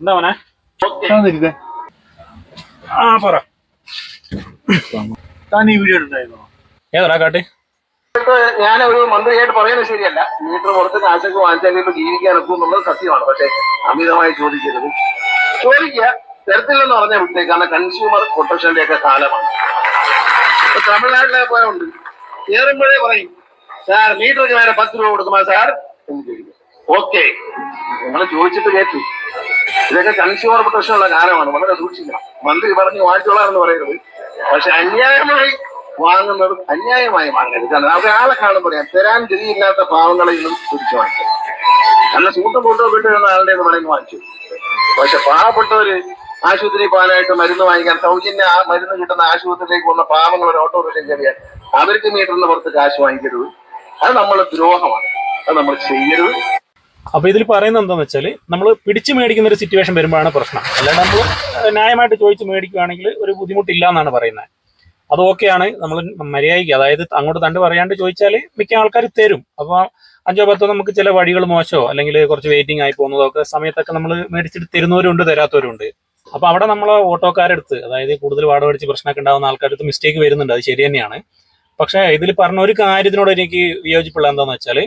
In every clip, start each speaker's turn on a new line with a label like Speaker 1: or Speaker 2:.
Speaker 1: എന്താ മോനെ? ആ പറ.
Speaker 2: താൻ ഈ വീഡിയോ ഉണ്ടായിരുന്നോ
Speaker 1: ഏതാ കാട്ടി?
Speaker 3: ഞാൻ ഒരു മന്ത്രിയായിട്ട് പറയുന്നത് ശരിയല്ല. മീറ്റർ പുറത്ത് കാശൊക്കെ വാങ്ങിച്ചാൽ ഇപ്പൊ ജീവിക്കാൻ ഒക്കും എന്നുള്ളത് സത്യമാണ്. പക്ഷെ അമിതമായി ചോദിക്കരുത്. ചോദിക്കുക തരത്തില്ലെന്ന് പറഞ്ഞാൽ വിട്ടേ കാരണം കൺസ്യൂമർ പ്രൊട്ടക്ഷന്റെ ഒക്കെ കാലമാണ്. ഇപ്പൊ തമിഴ്നാട്ടിലെ പോയുണ്ട് കയറുമ്പോഴേ പറയും സാർ മീറ്ററിന് വേറെ പത്ത് രൂപ കൊടുക്കുമോ സാർ? എന്ന് ഓക്കെ. നിങ്ങൾ ചോദിച്ചിട്ട് കേട്ടു. ഇതൊക്കെ കൺസ്യൂമർ പ്രശ്നമുള്ള കാലമാണ്. വളരെ സൂക്ഷിക്കണം. മന്ത്രി പറഞ്ഞ് വാങ്ങിച്ചോളാമെന്ന് പറയരുത്. പക്ഷെ അന്യായമായി വാങ്ങുന്നത് അന്യായമായി വാങ്ങരുത്. കാരണം അവിടെ ആളെ കാണുമ്പോൾ പറയാം തരാൻ ഗതിയില്ലാത്ത പാവങ്ങളെ ഇന്നും തിരിച്ചു വാങ്ങിക്കും നല്ല സൂട്ടും കൂട്ടോ വീട്ടിൽ നിന്ന് ആളുടെ മടങ്ങി വാങ്ങിച്ചു. പക്ഷെ പാവപ്പെട്ടവര് ആശുപത്രി പോകാനായിട്ട് മരുന്ന് വാങ്ങിക്കാൻ സൗജന്യ ആ മരുന്ന് കിട്ടുന്ന ആശുപത്രിയിലേക്ക് വന്ന പാവങ്ങൾ ഒരു ഓട്ടോറിക്ഷ കയറിയാൽ അവർക്ക് മീറ്ററിന് പുറത്ത് കാശ് വാങ്ങിക്കരുത്. അത് നമ്മളെ ദ്രോഹമാണ്. അത് നമ്മൾ ചെയ്യരുത്.
Speaker 1: അപ്പൊ ഇതിൽ പറയുന്നത് എന്താന്ന് വെച്ചാൽ നമ്മൾ പിടിച്ചു മേടിക്കുന്ന ഒരു സിറ്റുവേഷൻ വരുമ്പോഴാണ് പ്രശ്നം. അല്ലാണ്ട് നമ്മൾ ന്യായമായിട്ട് ചോദിച്ച് മേടിക്കുകയാണെങ്കിൽ ഒരു ബുദ്ധിമുട്ടില്ല എന്നാണ് പറയുന്നത്. അത് ഓക്കെയാണ് നമ്മൾ മര്യാദയ്ക്ക് അതായത് അങ്ങോട്ട് തണ്ട് പറയാണ്ട് ചോദിച്ചാൽ മിക്ക ആൾക്കാർ തരും. അപ്പൊ അഞ്ചോ പത്തോ നമുക്ക് ചില വഴികൾ മോശമോ അല്ലെങ്കിൽ കുറച്ച് വെയിറ്റിംഗ് ആയി പോകുന്നതോ ഒക്കെ സമയത്തൊക്കെ നമ്മൾ മേടിച്ചിട്ട് തരുന്നവരുണ്ട് തരാത്തവരുണ്ട്. അപ്പൊ അവിടെ നമ്മൾ ഓട്ടോക്കാരെടുത്ത് അതായത് കൂടുതൽ വാടക മേടിച്ച് പ്രശ്നമൊക്കെ ഉണ്ടാകുന്ന ആൾക്കാരടുത്ത് മിസ്റ്റേക്ക് വരുന്നുണ്ട്. അത് ശരി തന്നെയാണ്. പക്ഷേ ഇതിൽ പറഞ്ഞ ഒരു കാര്യത്തിനോട് എനിക്ക് വിയോജിപ്പുള്ള എന്താന്ന് വെച്ചാൽ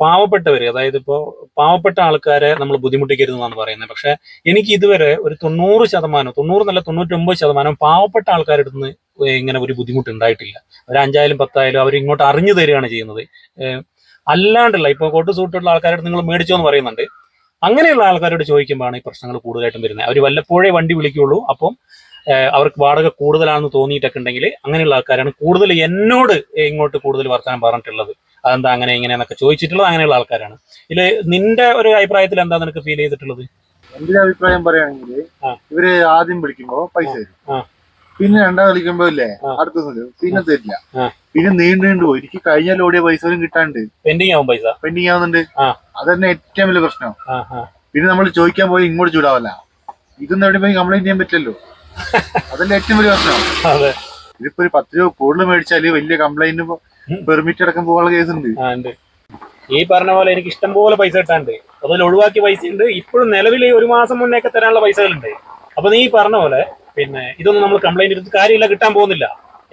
Speaker 1: പാവപ്പെട്ടവർ അതായത് ഇപ്പോൾ പാവപ്പെട്ട ആൾക്കാരെ നമ്മൾ ബുദ്ധിമുട്ടിക്കരുതെന്നാണ് പറയുന്നത്. പക്ഷെ എനിക്ക് ഇതുവരെ ഒരു തൊണ്ണൂറ് ശതമാനം തൊണ്ണൂറ് നല്ല തൊണ്ണൂറ്റൊമ്പത് ശതമാനം പാവപ്പെട്ട ആൾക്കാരുടെ നിന്ന് ഇങ്ങനെ ഒരു ബുദ്ധിമുട്ട് ഉണ്ടായിട്ടില്ല ഒരു അഞ്ചായാലും പത്തായാലും അവർ ഇങ്ങോട്ട് അറിഞ്ഞു തരികയാണ് ചെയ്യുന്നത്. അല്ലാണ്ടല്ല ഇപ്പോൾ കോട്ട് സൂട്ടുള്ള ആൾക്കാരോട് നിങ്ങൾ മേടിച്ചോ എന്ന് പറയുന്നുണ്ട്. അങ്ങനെയുള്ള ആൾക്കാരോട് ചോദിക്കുമ്പോഴാണ് ഈ പ്രശ്നങ്ങൾ കൂടുതലായിട്ടും വരുന്നത്. അവർ വല്ലപ്പോഴേ വണ്ടി വിളിക്കുള്ളൂ അപ്പം അവർക്ക് വാടക കൂടുതലാണെന്ന് തോന്നിയിട്ടൊക്കെ ഉണ്ടെങ്കിൽ അങ്ങനെയുള്ള ആൾക്കാരാണ് കൂടുതൽ എന്നോട് ഇങ്ങോട്ട് കൂടുതൽ വർത്തമാനം പറഞ്ഞിട്ടുള്ളത്. അതെന്താ അങ്ങനെ ഇങ്ങനെയെന്നൊക്കെ ചോദിച്ചിട്ടുള്ളത് അങ്ങനെയുള്ള ആൾക്കാരാണ്. ഇതിൽ നിന്റെ ഒരു അഭിപ്രായത്തിൽ എന്താ നിനക്ക് ഫീൽ ചെയ്തിട്ടുള്ളത്?
Speaker 2: എന്റെ അഭിപ്രായം പറയുകയാണെങ്കിൽ ഇവർ ആദ്യം വിളിക്കുമ്പോ പൈസ തരും. പിന്നെ രണ്ടാം വിളിക്കുമ്പോ ഇല്ലേ അടുത്ത പിന്നെ തരില്ല. പിന്നെ നീണ്ടു നീണ്ടു പോയി. എനിക്ക് കഴിഞ്ഞാൽ ഓടിയ പൈസ പോലും കിട്ടാണ്ട്.
Speaker 1: പെൻഡിങ് ആവും പൈസ.
Speaker 2: പെൻഡിങ് ആവുന്നുണ്ട്. അതന്നെ ഏറ്റവും വലിയ പ്രശ്നം. പിന്നെ നമ്മൾ ചോദിക്കാൻ പോയി ഇങ്ങോട്ട് ചൂടാവല്ല. ഇതൊന്നും എവിടെ പോയി കംപ്ലൈന്റ് ചെയ്യാൻ പറ്റില്ലല്ലോ. അതല്ല ഏറ്റവും വലിയ പ്രശ്നം.
Speaker 1: അതെ.
Speaker 2: ഇതിപ്പോ ഒരു പത്ത് രൂപ കൂടുതൽ മേടിച്ചാൽ വലിയ കംപ്ലൈന്റ് പെർമിറ്റ് അടക്കം പോകാനുള്ള കേസ് ഉണ്ട്.
Speaker 1: ഈ പറഞ്ഞ പോലെ എനിക്ക് ഇഷ്ടം പോലെ പൈസ കിട്ടാണ്ട് അതിൽ ഒഴിവാക്കിയ പൈസ ഉണ്ട്. ഇപ്പോഴും നിലവിൽ ഒരു മാസം മുന്നേ ഒക്കെ തരാനുള്ള പൈസകളുണ്ട്. അപ്പൊ നീ പറഞ്ഞ പോലെ പിന്നെ ഇതൊന്നും നമ്മൾ കംപ്ലൈന്റ് എടുത്ത് കാര്യമില്ല കിട്ടാൻ പോകുന്നില്ല.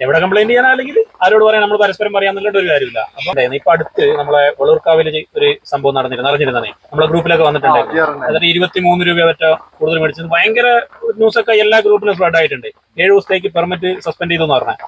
Speaker 1: എവിടെ കംപ്ലൈന്റ് ചെയ്യാനാണെങ്കിൽ ആരോട് പറയാൻ നമ്മൾ പരസ്പരം പറയാന്നുള്ള ഒരു കാര്യമില്ല. അപ്പൊ ഇപ്പൊ അടുത്ത് നമ്മളെ വളൂർക്കാവിൽ ഒരു സംഭവം നടന്നിരുന്നു അറിഞ്ഞിരുന്നേ നമ്മളെ ഗ്രൂപ്പിലൊക്കെ
Speaker 2: വന്നിട്ടുണ്ട്.
Speaker 1: അതായത് ഇരുപത്തി മൂന്ന് രൂപ പറ്റ കൂടുതൽ മേടിച്ചത്. ഭയങ്കര ന്യൂസൊക്കെ എല്ലാ ഗ്രൂപ്പിലും സ്പ്രെഡ് ആയിട്ടുണ്ട്. ഏഴ് ദിവസത്തേക്ക് പെർമിറ്റ് സസ്പെൻഡ് ചെയ്തു എന്ന് പറഞ്ഞാൽ.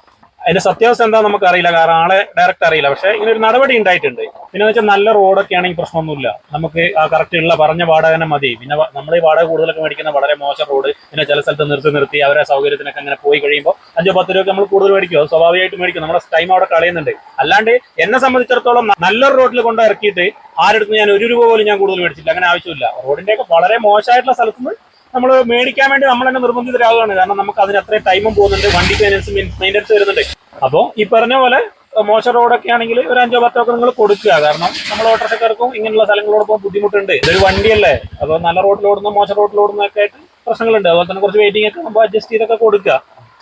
Speaker 1: അതിന്റെ സത്യാവസ്ഥ എന്താ നമുക്ക് അറിയില്ല. കാരണം ആളെ ഡയറക്റ്റ് അറിയില്ല. പക്ഷേ ഇങ്ങനെ ഒരു നടപടി ഉണ്ടായിട്ടുണ്ട്. പിന്നെ വെച്ചാൽ നല്ല റോഡൊക്കെ ആണെങ്കിൽ പ്രശ്നമൊന്നുമില്ല. നമുക്ക് ആ കറക്റ്റ് ഉള്ള പറഞ്ഞ വാടക തന്നെ മതി. പിന്നെ നമ്മൾ ഈ വാടക കൂടുതലൊക്കെ മേടിക്കുന്ന വളരെ മോശം റോഡ്. പിന്നെ ചില സ്ഥലത്ത് നിർത്തി നിർത്തി അവരെ സൗകര്യത്തിനൊക്കെ അങ്ങനെ പോയി കഴിയുമ്പോൾ അഞ്ചോ പത്ത് രൂപ നമ്മൾ കൂടുതൽ മേടിക്കും സ്വാഭാവികമായിട്ട് മേടിക്കും. നമ്മുടെ ടൈം അവിടെ കളയുന്നുണ്ട്. അല്ലാണ്ട് എന്നെ സംബന്ധിച്ചിടത്തോളം നല്ലൊരു റോഡിൽ കൊണ്ട് ഇറക്കിയിട്ട് ആരെടുത്ത് ഞാൻ ഒരു രൂപ പോലും ഞാൻ കൂടുതൽ മേടിച്ചില്ല അങ്ങനെ ആവശ്യമില്ല. റോഡിന്റെ ഒക്കെ വളരെ മോശമായിട്ടുള്ള സ്ഥലത്ത് നമ്മൾ മേടിക്കാൻ വേണ്ടി നമ്മൾ തന്നെ നിർബന്ധിതരാകുകയാണ്. കാരണം നമുക്ക് അതിന് അത്രയും ടൈമും പോകുന്നുണ്ട്. വണ്ടിക്ക് മെയിന്റെനൻസ് വരുന്നുണ്ട്. അപ്പോൾ ഈ പറഞ്ഞ പോലെ മോശം റോഡൊക്കെ ആണെങ്കിൽ ഒരു അഞ്ചോ പത്തോ ഒക്കെ നിങ്ങൾ കൊടുക്കുക. കാരണം നമ്മൾ ഓട്ടോറിക്ഷക്കാർക്കും ഇങ്ങനെയുള്ള സ്ഥലങ്ങളോടൊപ്പം ബുദ്ധിമുട്ടുണ്ട്. ഇതൊരു വണ്ടിയല്ലേ? അപ്പോൾ നല്ല റോഡിലോടുന്ന മോശം റോഡിലോടുന്ന ഒക്കെ ആയിട്ട് പ്രശ്നങ്ങളുണ്ട്. അതുപോലെ തന്നെ കുറച്ച് വെയിറ്റിംഗ് ഒക്കെ നമ്മൾ അഡ്ജസ്റ്റ് ചെയ്തൊക്കെ കൊടുക്കുക.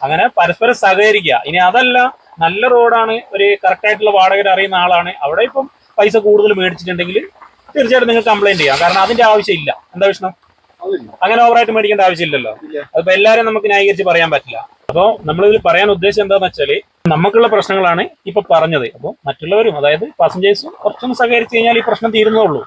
Speaker 1: അങ്ങനെ പരസ്പരം സഹകരിക്കുക. ഇനി അതല്ല നല്ല റോഡാണ് ഒരു കറക്റ്റ് ആയിട്ടുള്ള വാടകർ അറിയുന്ന ആളാണ്. അവിടെ ഇപ്പം പൈസ കൂടുതൽ മേടിച്ചിട്ടുണ്ടെങ്കിൽ തീർച്ചയായിട്ടും നിങ്ങൾ കംപ്ലൈന്റ് ചെയ്യാം. കാരണം അതിന്റെ ആവശ്യമില്ല. എന്താ വിഷ്ണു. അങ്ങനെ ഓവറായിട്ട് മേടിക്കേണ്ട ആവശ്യമില്ലല്ലോ. അതിപ്പോ എല്ലാരും നമുക്ക് ന്യായീകരിച്ച് പറയാൻ പറ്റില്ല. അപ്പോ നമ്മളിതിൽ പറയാൻ ഉദ്ദേശം എന്താണെന്ന് വെച്ചാൽ നമുക്കുള്ള പ്രശ്നങ്ങളാണ് ഇപ്പൊ പറഞ്ഞത്. അപ്പോൾ മറ്റുള്ളവരും അതായത് പാസഞ്ചേഴ്സും കുറച്ചൊന്ന് സഹകരിച്ചു കഴിഞ്ഞാൽ ഈ പ്രശ്നം തീരുന്നേ ഉള്ളൂ.